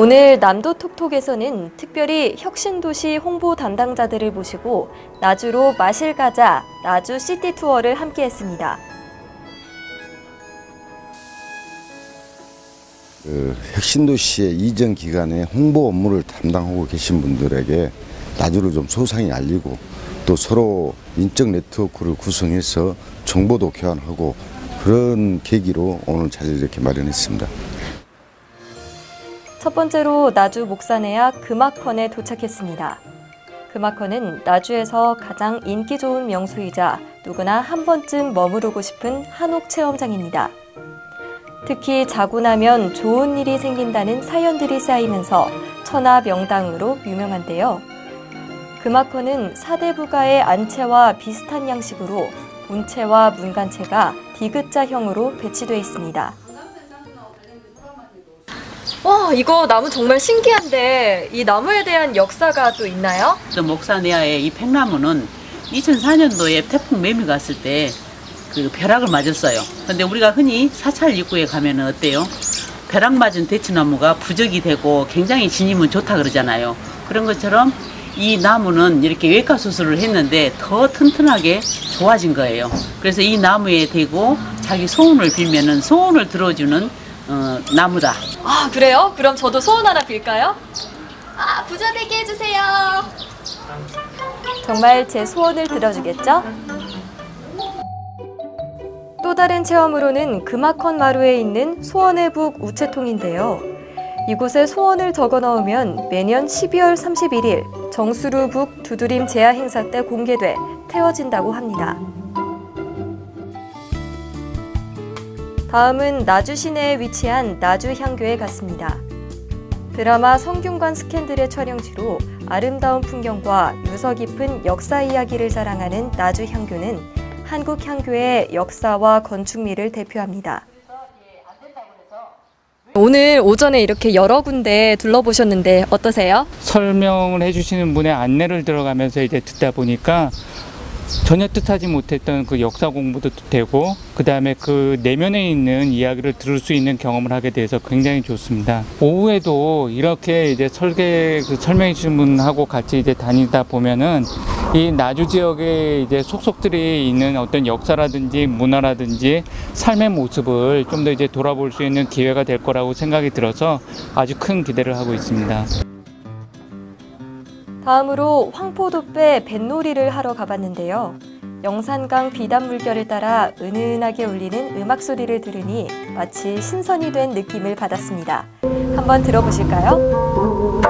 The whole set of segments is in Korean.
오늘 남도 톡톡에서는 특별히 혁신도시 홍보 담당자들을 모시고 나주로 마실 가자 나주 시티 투어를 함께 했습니다. 그 혁신도시의 이전 기간에 홍보 업무를 담당하고 계신 분들에게 나주를 좀 소상히 알리고 또 서로 인적 네트워크를 구성해서 정보도 교환하고 그런 계기로 오늘 자리를 이렇게 마련했습니다. 첫 번째로 나주 목산해역 금악헌에 도착했습니다. 금악헌은 나주에서 가장 인기 좋은 명소이자 누구나 한 번쯤 머무르고 싶은 한옥 체험장입니다. 특히 자고 나면 좋은 일이 생긴다는 사연들이 쌓이면서 천하 명당으로 유명한데요. 금악헌은 사대부가의 안채와 비슷한 양식으로 본체와 문간체가 디귿자형으로 배치되어 있습니다. 와, 이거 나무 정말 신기한데 이 나무에 대한 역사가 또 있나요? 또 목사내야의 이 팽나무는 2004년도에 태풍 매미 갔을 때 그 벼락을 맞았어요. 근데 우리가 흔히 사찰 입구에 가면은 어때요? 벼락 맞은 대추나무가 부적이 되고 굉장히 지님은 좋다 그러잖아요. 그런 것처럼 이 나무는 이렇게 외과 수술을 했는데 더 튼튼하게 좋아진 거예요. 그래서 이 나무에 대고 자기 소원을 빌면은 소원을 들어주는 어, 나무다. 아, 그래요? 그럼 저도 소원 하나 빌까요? 아, 부자 되게 해주세요. 정말 제 소원을 들어주겠죠? 또 다른 체험으로는 금악헌 마루에 있는 소원의 북 우체통인데요. 이곳에 소원을 적어 넣으면 매년 12월 31일 정수루 북 두드림 제야 행사 때 공개돼 태워진다고 합니다. 다음은 나주 시내에 위치한 나주 향교에 갔습니다. 드라마 성균관 스캔들의 촬영지로 아름다운 풍경과 유서 깊은 역사 이야기를 자랑하는 나주 향교는 한국 향교의 역사와 건축미를 대표합니다. 오늘 오전에 이렇게 여러 군데 둘러보셨는데 어떠세요? 설명을 해주시는 분의 안내를 들어가면서 이제 듣다 보니까 전혀 뜻하지 못했던 그 역사 공부도 되고 그 다음에 그 내면에 있는 이야기를 들을 수 있는 경험을 하게 돼서 굉장히 좋습니다. 오후에도 이렇게 이제 설계 그 설명해 주신 분하고 같이 이제 다니다 보면은 이 나주 지역에 이제 속속들이 있는 어떤 역사라든지 문화라든지 삶의 모습을 좀 더 이제 돌아볼 수 있는 기회가 될 거라고 생각이 들어서 아주 큰 기대를 하고 있습니다. 다음으로 황포도배 뱃놀이를 하러 가봤는데요. 영산강 비단 물결을 따라 은은하게 울리는 음악 소리를 들으니 마치 신선이 된 느낌을 받았습니다. 한번 들어보실까요?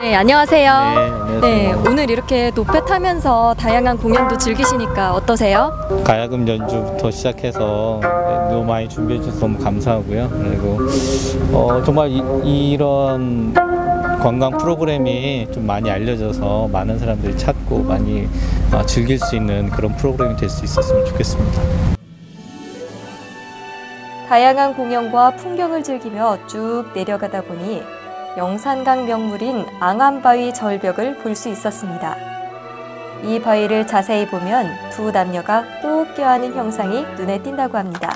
네, 안녕하세요. 안녕하세요. 네, 오늘 이렇게 노페 타면서 다양한 공연도 즐기시니까 어떠세요? 가야금 연주부터 시작해서 네, 너무 많이 준비해 주셔서 너무 감사하고요. 그리고 어, 정말 이, 런 관광 프로그램이 좀 많이 알려져서 많은 사람들이 찾고 많이 어, 즐길 수 있는 그런 프로그램이 될 수 있었으면 좋겠습니다. 다양한 공연과 풍경을 즐기며 쭉 내려가다 보니 영산강 명물인 앙암바위 절벽을 볼 수 있었습니다. 이 바위를 자세히 보면 두 남녀가 꼭 껴안은 형상이 눈에 띈다고 합니다.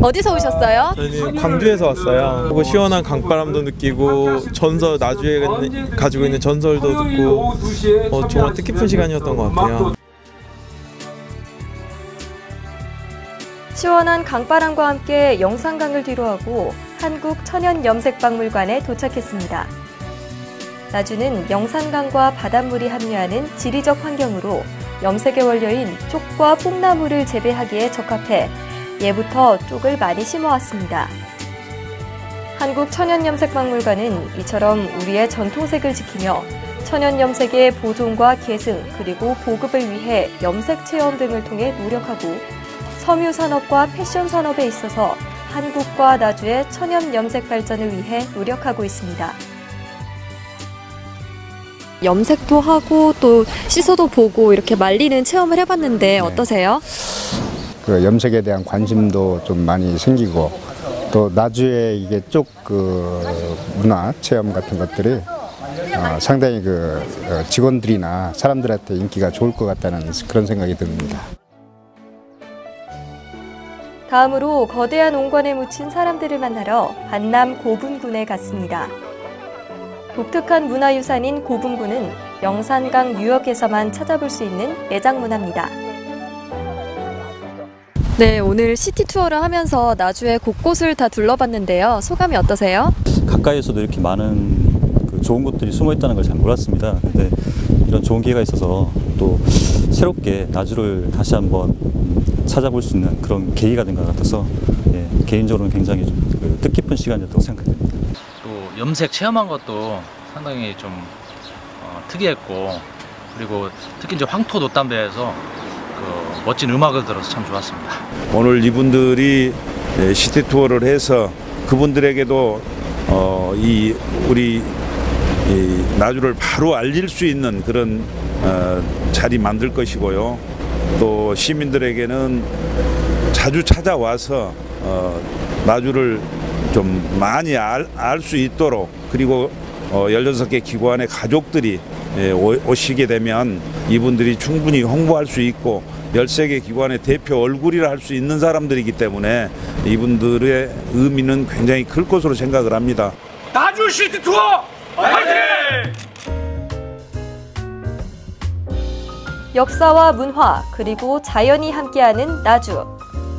어디서 오셨어요? 저희는 광주에서 왔어요. 그리고 시원한 강바람도 느끼고 전설 나주에 가지고 있는 전설도 듣고 어, 정말 뜻깊은 시간이었던 것 같아요. 시원한 강바람과 함께 영산강을 뒤로하고 한국 천연염색박물관에 도착했습니다. 나주는 영산강과 바닷물이 함유하는 지리적 환경으로 염색의 원료인 쪽과 뽕나무를 재배하기에 적합해 예부터 쪽을 많이 심어왔습니다. 한국 천연염색박물관은 이처럼 우리의 전통색을 지키며 천연염색의 보존과 계승 그리고 보급을 위해 염색 체험 등을 통해 노력하고 섬유 산업과 패션 산업에 있어서 한국과 나주의 천연 염색 발전을 위해 노력하고 있습니다. 염색도 하고 또 씻어도 보고 이렇게 말리는 체험을 해봤는데 어떠세요? 그 염색에 대한 관심도 좀 많이 생기고 또 나주의 이게 쪽 그 문화 체험 같은 것들이 어, 상당히 그 어, 직원들이나 사람들한테 인기가 좋을 것 같다는 그런 생각이 듭니다. 다음으로 거대한 온관에 묻힌 사람들을 만나러 반남 고분군에 갔습니다. 독특한 문화유산인 고분군은 영산강 유역에서만 찾아볼 수 있는 내장 문화입니다. 네, 오늘 시티 투어를 하면서 나주의 곳곳을 다 둘러봤는데요. 소감이 어떠세요? 가까이에서도 이렇게 많은 그 좋은 곳들이 숨어 있다는 걸 잘 몰랐습니다. 근데 이런 좋은 기회가 있어서 또 새롭게 나주를 다시 한번 음, 찾아볼 수 있는 그런 계기가 된 것 같아서 예, 개인적으로는 굉장히 좀그 뜻깊은 시간이었다고 생각합니다. 또 염색 체험한 것도 상당히 좀 어, 특이했고 그리고 특히 이제 황토 돛담배에서 그 멋진 음악을 들어서 참 좋았습니다. 오늘 이분들이 예, 시티 투어를 해서 그분들에게도 어, 이 우리 이 나주를 바로 알릴 수 있는 그런 어, 자리 만들 것이고요. 또 시민들에게는 자주 찾아와서 어, 나주를 좀 많이 알 수 있도록 그리고 어, 16개 기관의 가족들이 예, 오- 오시게 되면 이분들이 충분히 홍보할 수 있고 13개 기관의 대표 얼굴이라 할 수 있는 사람들이기 때문에 이분들의 의미는 굉장히 클 것으로 생각을 합니다. 나주 시티 투어 화이팅! 역사와 문화, 그리고 자연이 함께하는 나주.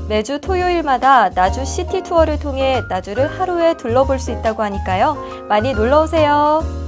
매주 토요일마다 나주 시티 투어를 통해 나주를 하루에 둘러볼 수 있다고 하니까요. 많이 놀러 오세요.